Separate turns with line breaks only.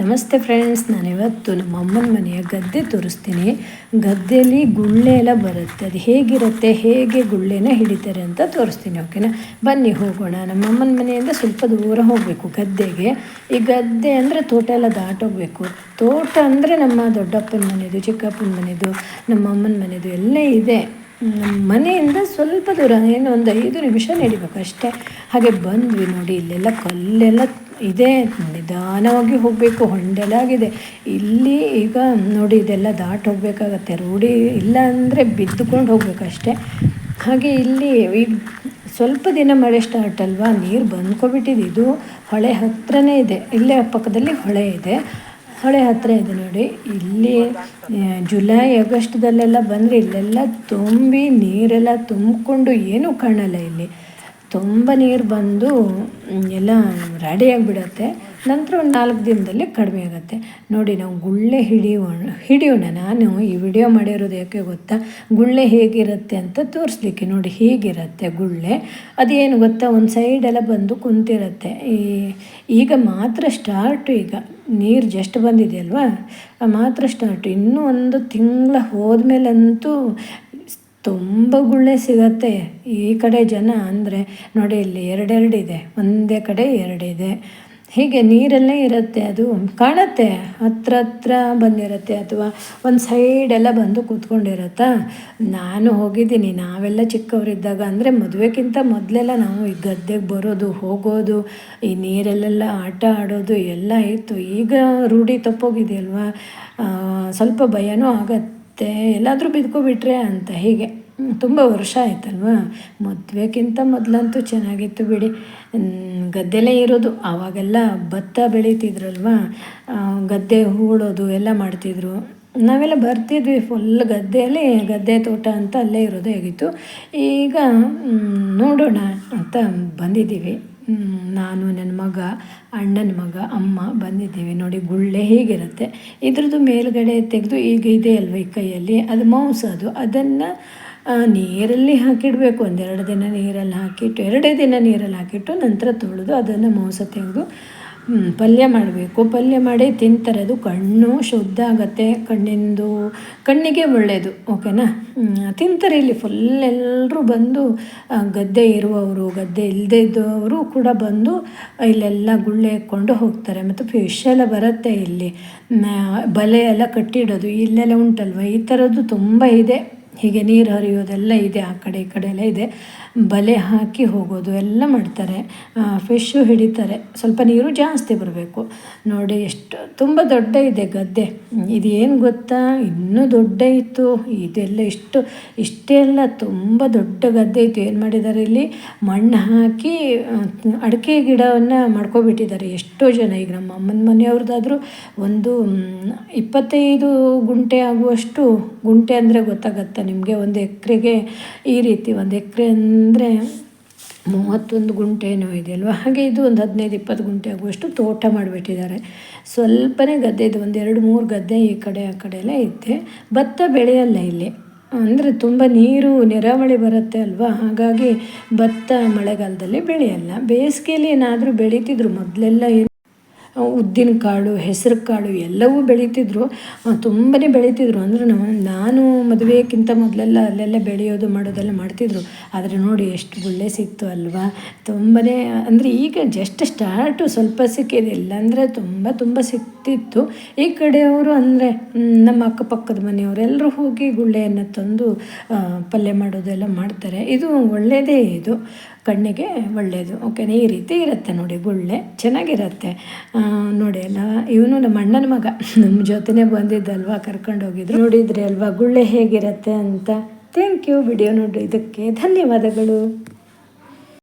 ನಮಸ್ತೆ ಫ್ರೆಂಡ್ಸ್ ನಾನಿವತ್ತು ನಮ್ಮ ಅಮ್ಮನ ಮನೆಯ ಗದ್ದೆ ತೋರಿಸ್ತೀನಿ. ಗದ್ದೆಯಲ್ಲಿ ಗುಳ್ಳೆ ಎಲ್ಲ ಬರುತ್ತೆ. ಅದು ಹೇಗಿರುತ್ತೆ, ಹೇಗೆ ಗುಳ್ಳೆನ ಹಿಡಿತಾರೆ ಅಂತ ತೋರಿಸ್ತೀನಿ ಓಕೆನಾ ಬನ್ನಿ ಹೋಗೋಣ. ನಮ್ಮ ಅಮ್ಮನ ಮನೆಯಿಂದ ಸ್ವಲ್ಪ ದೂರ ಹೋಗಬೇಕು ಗದ್ದೆಗೆ. ಈ ಗದ್ದೆ ಅಂದರೆ ತೋಟ ಎಲ್ಲ ದಾಟೋಗ್ಬೇಕು. ತೋಟ ಅಂದರೆ ನಮ್ಮ ದೊಡ್ಡಪ್ಪನ ಮನೆಯದು ಚಿಕ್ಕಪ್ಪನ ಮನೆಯದು ನಮ್ಮ ಅಮ್ಮನ ಮನೆಯದು ಎಲ್ಲ ಇದೆ. ಮನೆಯಿಂದ ಸ್ವಲ್ಪ ದೂರ ಏನು ಒಂದು ಐದು ನಿಮಿಷ ನಡಿಬೇಕು ಅಷ್ಟೇ. ಹಾಗೆ ಬಂದ್ವಿ ನೋಡಿ, ಇಲ್ಲೆಲ್ಲ ಕಲ್ಲೆಲ್ಲ ಇದೆ ನಿಧಾನವಾಗಿ ಹೋಗಬೇಕು, ಹೊಂಡೆಲಾಗಿದೆ. ಇಲ್ಲಿ ಈಗ ನೋಡಿ ಇದೆಲ್ಲ ದಾಟ ಹೋಗಬೇಕಾಗತ್ತೆ. ರೂಢಿ ಇಲ್ಲ ಅಂದರೆ ಬಿದ್ದುಕೊಂಡು ಹೋಗಬೇಕಷ್ಟೆ. ಹಾಗೆ ಇಲ್ಲಿ ಈಗ ಸ್ವಲ್ಪ ದಿನ ಮಳೆ ಸ್ಟಾರ್ಟ್ ಅಲ್ವಾ? ನೀರು ಬಂದ್ಕೊಬಿಟ್ಟಿದೆ. ಇದು ಹೊಳೆ ಹತ್ರನೇ ಇದೆ. ಇಲ್ಲೇ ಪಕ್ಕದಲ್ಲಿ ಹೊಳೆ ಇದೆ. ಹೊಳೆ ಹತ್ತಿರ ಇದೆ ನೋಡಿ. ಇಲ್ಲಿ ಜುಲೈ ಆಗಸ್ಟ್ದಲ್ಲೆಲ್ಲ ಬಂದರೆ ಇಲ್ಲೆಲ್ಲ ತುಂಬಿ ನೀರೆಲ್ಲ ತುಂಬಿಕೊಂಡು ಏನೂ ಕಾಣಲ್ಲ ಇಲ್ಲಿ. ತುಂಬ ನೀರು ಬಂದು ಎಲ್ಲ ರೆಡಿಯಾಗಿಬಿಡತ್ತೆ ನಂತರ ಒಂದು ನಾಲ್ಕು ದಿನದಲ್ಲಿ ಕಡಿಮೆ ಆಗುತ್ತೆ. ನೋಡಿ, ನಾವು ಗುಳ್ಳೆ ಹಿಡಿಯೋಣ ಹಿಡಿಯೋಣ. ನಾನು ಈ ವಿಡಿಯೋ ಮಾಡಿರೋದು ಯಾಕೆ ಗೊತ್ತಾ? ಗುಳ್ಳೆ ಹೇಗಿರುತ್ತೆ ಅಂತ ತೋರಿಸ್ಲಿಕ್ಕೆ. ನೋಡಿ, ಹೇಗಿರುತ್ತೆ ಗುಳ್ಳೆ? ಅದೇನು ಗೊತ್ತಾ? ಒಂದು ಸೈಡೆಲ್ಲ ಬಂದು ಕುಂತಿರುತ್ತೆ. ಈ, ಈಗ ಮಾತ್ರ ಸ್ಟಾರ್ಟು ಈಗ. ನೀರು ಜಸ್ಟ್ ಬಂದಿದೆ ಅಲ್ವಾ ಮಾತ್ರ ಸ್ಟಾರ್ಟು ಇನ್ನೂ ಒಂದು ತಿಂಗಳ ಹೋದ್ಮೇಲಂತೂ ತುಂಬ ಗುಳ್ಳೆ ಸಿಗತ್ತೆ. ಈ ಕಡೆ ಜನ ಅಂದರೆ ನೋಡಿ ಇಲ್ಲಿ ಎರಡೆರಡಿದೆ. ಒಂದೇ ಕಡೆ ಎರಡಿದೆ. ಹೀಗೆ ನೀರಲ್ಲೇ ಇರುತ್ತೆ ಅದು. ಕಾಣುತ್ತೆ. ಹತ್ರ ಹತ್ರ ಬಂದಿರುತ್ತೆ ಅಥವಾ ಒಂದು ಸೈಡೆಲ್ಲ ಬಂದು ಕೂತ್ಕೊಂಡಿರತ್ತಾ? ನಾನು ಹೋಗಿದ್ದೀನಿ. ನಾವೆಲ್ಲ ಚಿಕ್ಕವರಿದ್ದಾಗ ಅಂದರೆ ಮದುವೆಗಿಂತ ಮೊದಲೆಲ್ಲ ನಾವು ಈ ಗದ್ದೆಗೆ ಬರೋದು, ಹೋಗೋದು, ಈ ನೀರಲ್ಲೆಲ್ಲ ಆಟ ಆಡೋದು ಎಲ್ಲ ಇತ್ತು. ಈಗ ರೂಢಿ ತಪ್ಪೋಗಿದೆಯಲ್ವಾ ಸ್ವಲ್ಪ ಭಯನೂ ಆಗತ್ತೆ. ಮತ್ತು ಎಲ್ಲಾದರೂ ಬಿದ್ಕೊಬಿಟ್ರೆ ಅಂತ ಹೀಗೆ. ತುಂಬ ವರ್ಷ ಆಯ್ತಲ್ವಾ? ಮದುವೆಗಿಂತ ಮೊದಲಂತೂ ಚೆನ್ನಾಗಿತ್ತು ಬಿಡಿ. ಗದ್ದೆಲೇ ಇರೋದು, ಆವಾಗೆಲ್ಲ ಭತ್ತ ಬೆಳೀತಿದ್ರಲ್ವ? ಗದ್ದೆ ಹೂಳೋದು ಎಲ್ಲ ಮಾಡ್ತಿದ್ರು. ನಾವೆಲ್ಲ ಬರ್ತಿದ್ವಿ ಫುಲ್ ಗದ್ದೆಯಲ್ಲಿ, ಗದ್ದೆ ತೋಟ ಅಂತ ಅಲ್ಲೇ ಇರೋದು ಹೇಗಿತ್ತು. ಈಗ ನೋಡೋಣ ಅಂತ ಬಂದಿದ್ದೀವಿ. ನಾನು ನನ್ನ ಮಗ, ಅಣ್ಣನ ಮಗ, ಅಮ್ಮ ಬಂದಿದ್ದೀವಿ. ನೋಡಿ, ಗುಳ್ಳೆ ಹೇಗಿರುತ್ತೆ? ಇದ್ರದ್ದು ಮೇಲುಗಡೆ ತೆಗೆದು ಈಗ ಇದೆ ಅಲ್ವ ಈ ಕೈಯಲ್ಲಿ? ಅದು ಮಾಂಸ ಅದು. ಅದನ್ನು ನೀರಲ್ಲಿ ಹಾಕಿಡಬೇಕು. ಒಂದೆರಡು ದಿನ ನೀರಲ್ಲಿ ಹಾಕಿಟ್ಟು, ಎರಡೇ ದಿನ ನೀರಲ್ಲಿ ಹಾಕಿಟ್ಟು ನಂತರ ತೊಳೆದು ಅದನ್ನು ಮಾಂಸ ತೆಗೆದು ಪಲ್ಯ ಮಾಡಬೇಕು. ಪಲ್ಯ ಮಾಡಿ ತಿಂತಾರೆ ಅದು ಕಣ್ಣು ಶುದ್ಧ ಆಗುತ್ತೆ. ಕಣ್ಣಿಂದು, ಕಣ್ಣಿಗೆ ಒಳ್ಳೆಯದು ಓಕೆನಾ? ತಿಂತಾರೆ ಇಲ್ಲಿ ಫುಲ್ ಎಲ್ಲರೂ ಬಂದು ಗದ್ದೆ ಇರುವವರು, ಗದ್ದೆ ಇಲ್ಲದೇ ಇದ್ದವರು ಕೂಡ ಬಂದು, ಇಲ್ಲೆಲ್ಲ ಗುಳ್ಳೆ ಹಾಕ್ಕೊಂಡು ಹೋಗ್ತಾರೆ. ಮತ್ತು ಫಿಶ್ ಎಲ್ಲ ಬರುತ್ತೆ ಇಲ್ಲಿ. ಬಲೆ ಎಲ್ಲ ಕಟ್ಟಿಡೋದು. ಇಲ್ಲೆಲ್ಲ ಉಂಟಲ್ವ? ಈ ಥರದ್ದು ತುಂಬ ಇದೆ. ಹೀಗೆ ನೀರು ಹರಿಯೋದೆಲ್ಲ ಇದೆ, ಆ ಕಡೆ ಈ ಕಡೆ ಎಲ್ಲ ಇದೆ. ಬಲೆ ಹಾಕಿ ಹೋಗೋದು ಎಲ್ಲ ಮಾಡ್ತಾರೆ. ಫಿಶ್ಶು ಹಿಡಿತಾರೆ. ಸ್ವಲ್ಪ ನೀರು ಜಾಸ್ತಿ ಬರಬೇಕು. ನೋಡಿ, ಎಷ್ಟು ತುಂಬ ದೊಡ್ಡ ಇದೆ ಗದ್ದೆ. ಇದು ಏನು ಗೊತ್ತಾ? ಇನ್ನೂ ದೊಡ್ಡ ಇತ್ತು. ಇದೆಲ್ಲ ಇಷ್ಟು, ಇಷ್ಟೇ ಎಲ್ಲ ತುಂಬ ದೊಡ್ಡ ಗದ್ದೆ ಇತ್ತು. ಏನು ಮಾಡಿದ್ದಾರೆ ಇಲ್ಲಿ? ಮಣ್ಣು ಹಾಕಿ ಅಡಿಕೆ ಗಿಡವನ್ನು ಮಾಡ್ಕೊಬಿಟ್ಟಿದ್ದಾರೆ. ಎಷ್ಟೋ ಜನ ಈಗ ನಮ್ಮ ಅಮ್ಮನ ಮನೆಯವ್ರದ್ದಾದರೂ ಒಂದು ಇಪ್ಪತ್ತೈದು ಗುಂಟೆ ಆಗುವಷ್ಟು, ಗುಂಟೆ ಅಂದರೆ ಗೊತ್ತಾಗತ್ತೆ ನಿಮಗೆ ಒಂದು ಎಕರೆಗೆ ಈ ರೀತಿ ಒಂದು ಎಕರೆ ಅಂದರೆ ಮೂವತ್ತೊಂದು ಇದೆ ಇದೆಯಲ್ವ ಹಾಗೆ ಇದು ಒಂದು ಹದಿನೈದು, ಇಪ್ಪತ್ತು ಗುಂಟೆ ಆಗುವಷ್ಟು ತೋಟ ಮಾಡಿಬಿಟ್ಟಿದ್ದಾರೆ. ಸ್ವಲ್ಪನೇ ಗದ್ದೆ ಇದು ಒಂದು ಎರಡು, ಮೂರು ಗದ್ದೆ ಈ ಕಡೆ, ಆ ಕಡೆ ಎಲ್ಲ ಇದೆ ಭತ್ತ ಬೆಳೆಯಲ್ಲ ಇಲ್ಲಿ. ಅಂದರೆ ತುಂಬ ನೀರು, ನೆರಾವಳಿ ಬರುತ್ತೆ ಅಲ್ವಾ? ಹಾಗಾಗಿ ಭತ್ತ ಮಳೆಗಾಲದಲ್ಲಿ ಬೆಳೆಯಲ್ಲ. ಬೇಸಿಗೆಯಲ್ಲಿ ಏನಾದರೂ ಬೆಳೀತಿದ್ರು ಮೊದಲೆಲ್ಲ ಉದ್ದಿನ ಕಾಳು, ಹೆಸರು ಕಾಳು ಎಲ್ಲವೂ ಬೆಳೀತಿದ್ರು. ತುಂಬನೇ ಬೆಳೀತಿದ್ರು. ಅಂದರೆ ನಾನು ಮದುವೆಗಿಂತ ಮೊದಲೆಲ್ಲ ಅಲ್ಲೆಲ್ಲ ಬೆಳೆಯೋದು ಮಾಡೋದೆಲ್ಲ ಮಾಡ್ತಿದ್ರು. ಆದರೆ ನೋಡಿ ಎಷ್ಟು ಗುಳ್ಳೆ ಸಿಕ್ತು ಅಲ್ವಾ? ತುಂಬನೇ, ಅಂದರೆ ಈಗ ಜಸ್ಟ್ ಸ್ಟಾರ್ಟು ಸ್ವಲ್ಪ ಸಿಕ್ಕಿದೆ. ಇಲ್ಲಾಂದರೆ ತುಂಬ ತುಂಬ ಸಿಕ್ತಿತ್ತು. ಈ ಕಡೆಯವರು ಅಂದರೆ ನಮ್ಮ ಅಕ್ಕಪಕ್ಕದ ಮನೆಯವರೆಲ್ಲರೂ ಹೋಗಿ ಗುಳ್ಳೆಯನ್ನು ತಂದು ಪಲ್ಯ ಮಾಡೋದೆಲ್ಲ ಮಾಡ್ತಾರೆ. ಇದು ಒಳ್ಳೆಯದೇ ಇದು. ಕಣ್ಣಿಗೆ ಒಳ್ಳೆಯದು ಓಕೆನಾ ಈ ರೀತಿ ಇರುತ್ತೆ ನೋಡಿ ಗುಳ್ಳೆ. ಚೆನ್ನಾಗಿರುತ್ತೆ. ನೋಡಿ ಅಲ್ಲ, ಇವನು ನಮ್ಮ ಅಣ್ಣನ ಮಗ. ನಮ್ಮ ಜೊತೆನೇ ಬಂದಿದ್ದಲ್ವಾ, ಕರ್ಕೊಂಡು ಹೋಗಿದ್ರು. ನೋಡಿದ್ರಿ ಅಲ್ವಾ, ಗುಳ್ಳೆ ಹೇಗಿರುತ್ತೆ ಅಂತ. ಥ್ಯಾಂಕ್ ಯು ವಿಡಿಯೋ ನೋಡಿ. ಇದಕ್ಕೆ ಧನ್ಯವಾದಗಳು.